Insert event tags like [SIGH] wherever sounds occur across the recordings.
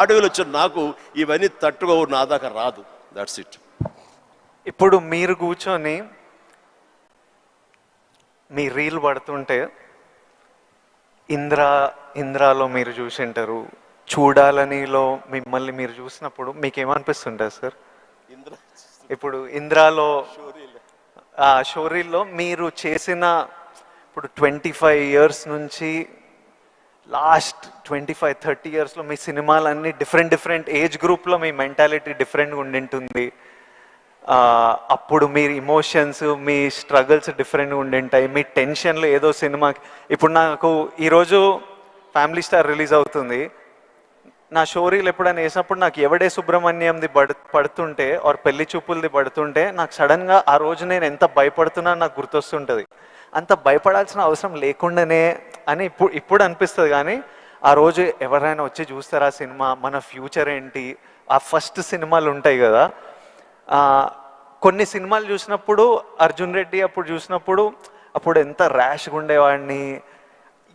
అడవిలో వచ్చిన నాకు ఇవన్నీ తట్టుకో నా దాకా రాదు. దట్స్ ఇట్ ఇప్పుడు మీరు కూర్చొని మీ రీల్ పడుతుంటే ఇంద్ర ఇంద్రాలో మీరు చూసింటారు. చూడాలనిలో మిమ్మల్ని మీరు చూసినప్పుడు మీకు ఏమనిపిస్తుంటుంది సార్? ఇంద్ర ఇప్పుడు ఇంద్రాలో ఆ షోరీల్లో మీరు చేసిన ఇప్పుడు ట్వంటీ ఫైవ్ ఇయర్స్ నుంచి లాస్ట్ ట్వంటీ ఫైవ్ థర్టీ ఇయర్స్లో మీ సినిమాలన్నీ డిఫరెంట్ డిఫరెంట్ ఏజ్ గ్రూప్లో మీ మెంటాలిటీ డిఫరెంట్గా ఉండింటుంది. అప్పుడు మీ ఇమోషన్స్ మీ స్ట్రగుల్స్ డిఫరెంట్గా ఉండింటాయి. మీ టెన్షన్లు ఏదో సినిమాకి ఇప్పుడు నాకు ఈరోజు ఫ్యామిలీ స్టార్ రిలీజ్ అవుతుంది. నా షోరీలు ఎప్పుడైనా వేసినప్పుడు నాకు ఎవడే సుబ్రహ్మణ్యంది పడు పడుతుంటే ఆర్ పెళ్ళి చూపులది పడుతుంటే నాకు సడన్గా ఆ రోజు నేను ఎంత భయపడుతున్నా నాకు గుర్తొస్తుంటుంది. అంత భయపడాల్సిన అవసరం లేకుండానే అని ఇప్పుడు ఇప్పుడు అనిపిస్తుంది కానీ ఆ రోజు ఎవరైనా వచ్చి చూస్తారా సినిమా మన ఫ్యూచర్ ఏంటి? ఆ ఫస్ట్ సినిమాలు ఉంటాయి కదా. కొన్ని సినిమాలు చూసినప్పుడు అర్జున్ రెడ్డి అప్పుడు చూసినప్పుడు అప్పుడు ఎంత ర్యాష్గా ఉండేవాడిని.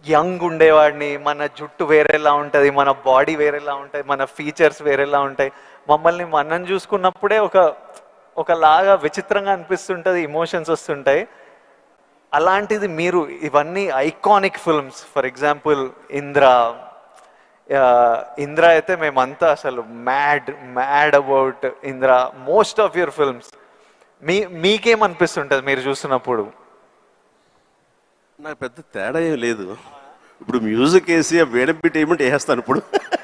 యంగ్ ఉండేవాడిని. మన జుట్టు వేరేలా ఉంటుంది మన బాడీ వేరేలా ఉంటుంది మన ఫీచర్స్ వేరేలా ఉంటాయి. మమ్మల్ని మనం చూసుకున్నప్పుడే ఒక ఒకలాగా విచిత్రంగా అనిపిస్తుంటుంది ఇమోషన్స్ వస్తుంటాయి. అలాంటిది మీరు ఇవన్నీ iconic films for example Indra Indra అయితే మేమంతా అసలు mad mad about Indra. Most of your films మీ మీకేమనిపిస్తుంటుంది మీరు చూస్తున్నప్పుడు? నాకు పెద్ద తేడా ఏం లేదు. ఇప్పుడు మ్యూజిక్ వేసి వేడబిటేమెంట్ వేస్తాను వేసేస్తాను ఇప్పుడు. [LAUGHS]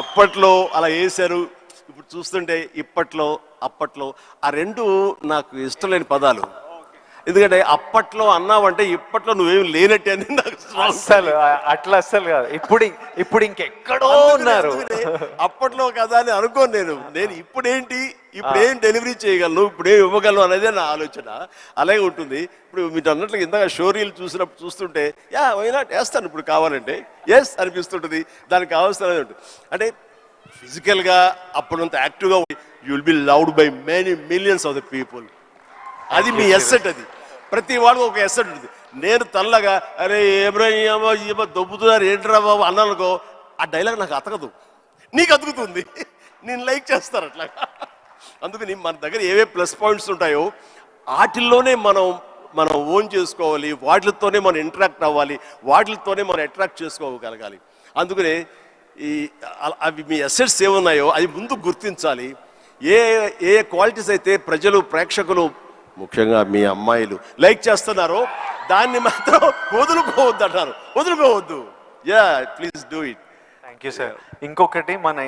అప్పట్లో అలా వేశారు. ఇప్పుడు చూస్తుంటే ఇప్పట్లో అప్పట్లో ఆ రెండు నాకు ఇష్టం లేని పదాలు. ఎందుకంటే అప్పట్లో అన్నావంటే ఇప్పట్లో నువ్వేం లేనట్టే అని నాకు అస్సలు అట్లా అస్సలు కాదు. ఇప్పుడు ఇప్పుడు ఇంకెక్కడో ఉన్నారు. అప్పట్లో కదా అని అనుకోను నేను. నేను ఇప్పుడేంటి ఇప్పుడు ఏం డెలివరీ చేయగలను ఇప్పుడు ఇవ్వగలను అనేది నా ఆలోచన. అలాగే ఉంటుంది. ఇప్పుడు మీరు అన్నట్లు ఇందాక షోరీలు చూసినప్పుడు చూస్తుంటే యా వైనా వేస్తాను ఇప్పుడు కావాలంటే. ఎస్ అనిపిస్తుంటుంది. దానికి కావాల్సిన ఉంటుంది. అంటే ఫిజికల్గా అప్పుడంత యాక్టివ్గా you will be loved by many millions of the people అది మీ ఎస్సెట్ అది. ప్రతి వాడికి ఒక ఎస్సెట్ ఉంటుంది. నేను తల్లగా అరే ఏబ్రహ్మ ఏమో దొబ్బుతున్నారు ఏంట్రా బాబు? అన్నానుకో ఆ డైలాగ్ నాకు అతకదు. నీకు అతుకుతుంది. [LAUGHS] నేను లైక్ చేస్తాను అట్లా అందుకని మన దగ్గర ఏవే ప్లస్ పాయింట్స్ ఉంటాయో వాటిల్లోనే మనం మనం ఓన్ చేసుకోవాలి వాటితోనే మనం ఇంటరాక్ట్ అవ్వాలి వాటితోనే మనం అట్రాక్ట్ చేసుకోగలగాలి. అందుకనే ఈ అవి మీ అసెట్స్ ఏమున్నాయో అవి ముందు గుర్తించాలి. ఏ ఏ క్వాలిటీస్ అయితే ప్రజలు ప్రేక్షకులు ముఖ్యంగా మీ అమ్మాయిలు లైక్ చేస్తున్నారో దాన్ని మాత్రం వదులుకోవద్దు అంటారు వదులుకోవద్దు. Yeah please do it thank you sir ఇంకొకటి మన